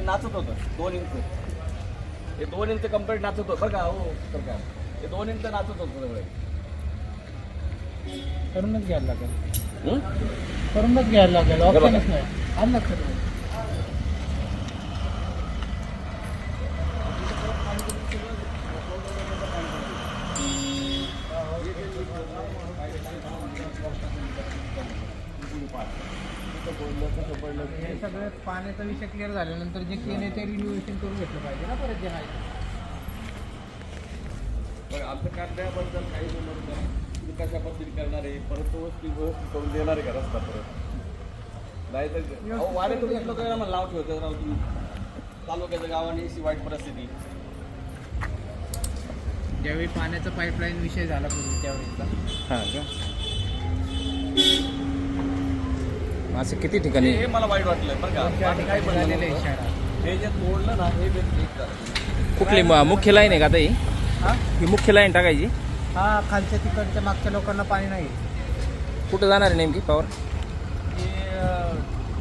नाचत होतं. दोन इंच हे दोन इंच कंप्लीट नाचत होतं. का हो तर का हे दोन इंच नाचत होतं सगळं. करूनच घ्यायला लागेल. हं? करूनच घ्यायला लागेल. ऑप्शनच नाही. आलं लक्षात. नाही. हे सगळं पाण्याचा विषय क्लिअर झाल्यानंतर जे केन आहे ते रिन्युएशन करून घेतलं पाहिजे ना परत जे आहे आमचं काही नाही तुम्ही कशा करणार आहे परत तो वस्तू व्यवस्थित करून देणार आहे का रस्ता परत? नाही तर अहो वारे तुम्ही लोक मला नाव ठेवतो राव तुम्ही. तालुक्याच्या गावाने अशी वाईट परिस्थिती. ज्यावेळी पाण्याचा पाईपलाईन विषय झाला पूर्वी त्यावेळेसचा. हां का? असं किती ठिकाणी? हे मला वाईट वाटलं बरं का. हे जे तोडलं ना हे. कुठली म- मुख्य लाईन आहे का आता ही? हा? ही मुख्य लाईन टाकायची? हा खालच्या तिकडच्या मागच्या लोकांना पाणी नाही. कुठं जाणार आहे नेमकी पॉवर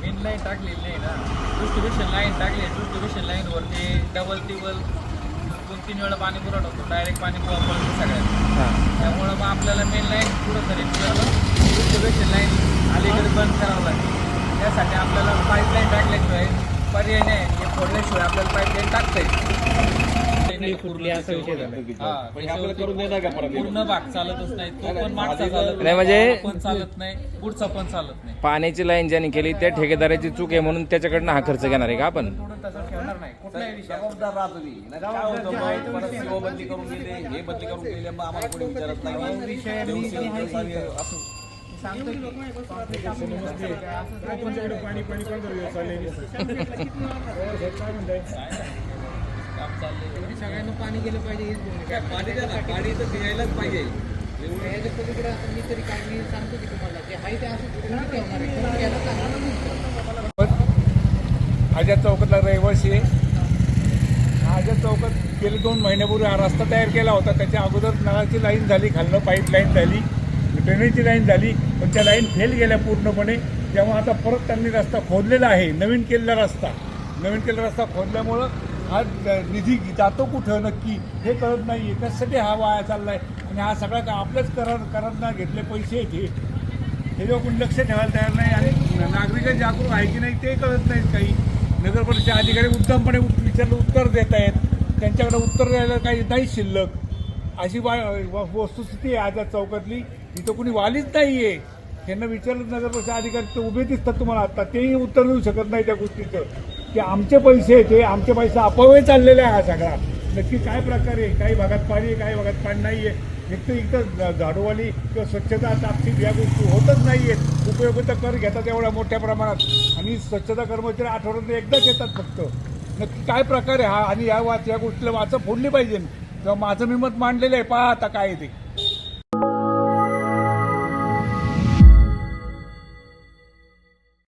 मेन लाईन टाकलेली नाही ना. डिस्ट्रीब्युशन लाईन टाकली डिस्ट्रीब्युशन लाईनवरती डबल टिबल दोन तीन वेळा पाणी पुरवठा होतो. डायरेक्ट पाणी पडतं सगळ्यात. हां. त्यामुळं मग आपल्याला मेन लाईन पुढं तरी डिस्ट्रीब्युशन लाईन अलीकडे बंद करावं लागेल. त्यासाठी आपल्याला पाईपलाईन टाकल्याशिवाय पर्याय नाही. हे फोडल्याशिवाय आपल्याला पाईपलाईन टाकता येईल फुटली असा विषय झाला. हा, पण हे आपल्याला करून देणार का परत पूर्ण भाग चालतच नाही. तो पण मागचा चालत नाही म्हणजे- पण चालत नाही. पुढचा पण चालत नाही. पाण्याची लाईन ज्याने केली त्या ठेकेदाराची चूक आहे म्हणून त्याच्याकडनं हा खर्च घेणार आहे का आपण? तसं ठेवणार नाही. कुठलाही विषय जबाबदार राहा तुम्ही नाही तर काय होतं मग? परत CO बदली करून गेले हे बदली करून गेले मग आम्हाला कोणी विचारत नाही. विषय देऊ मी शिल्लक आहे. सारे की- असं. सगळ्यांना पाणी गेलं पाहिजे पाणी द्या पाणी तर द्यायलाच पाहिजे एवढं पलीकडे मी तरी काय सांगतो की तुम्हाला जे आहे ते असं आझाद चौकातला रहिवासी. आहे आझाद चौकात गेले दोन महिन्यापूर्वी हा रस्ता तयार केला होता. त्याच्या अगोदर नळाची लाईन झाली खालनं पाईप लाईन झाली. ड्रेनेजची लाईन झाली पण त्या लाईन फेल गेल्या पूर्णपणे. तेव्हा आता परत त्यांनी रस्ता खोदलेला आहे नवीन केलेला रस्ता. नवीन केलेला रस्ता खोदल्यामुळं हा निधी जातो कुठं नक्की हे कळत नाही आहे कशासाठी हा वाया चालला आहे आणि हा सगळा का आपल्याच करार करांना घेतले पैसे आहेत हे. हे कोणी लक्ष ठेवायला तयार नाही आणि नागरिक जागरूक आहे की नाही ते कळत नाहीत काही. नगर परिषद अधिकारी उत्तमपणे विचारलं उत्तर देत आहेत त्यांच्याकडे उत्तर द्यायला काही नाही शिल्लक. अशी वा वस्तुस्थिती आहे आझाद चौकातली. इथं कुणी वालीच नाही आहे त्यांना विचारलं नगर परिषद अधिकारी ते उभे दिसतात तुम्हाला आता. तेही उत्तर देऊ शकत नाही त्या गोष्टीचं. की आमचे पैसे ते आमचे पैसे अपव्यय चाललेले आहे हा सगळा. नक्की काय प्रकार आहे? काही भागात पाणी आहे काही भागात पाणी नाही आहे एक तर इथं झाडूवाली किंवा स्वच्छता तापतीप या गोष्टी होतच नाही आहेत उपयोगिता कर घेतात एवढ्या मोठ्या प्रमाणात. आणि स्वच्छता कर्मचारी आठवड्यात एकदाच येतात फक्त. नक्की काय प्रकार आहे हा? आणि या वाच या गोष्टीला वाचा फोडली पाहिजे. तेव्हा माझं मी मत मांडलेलं आहे पहा आता काय ते.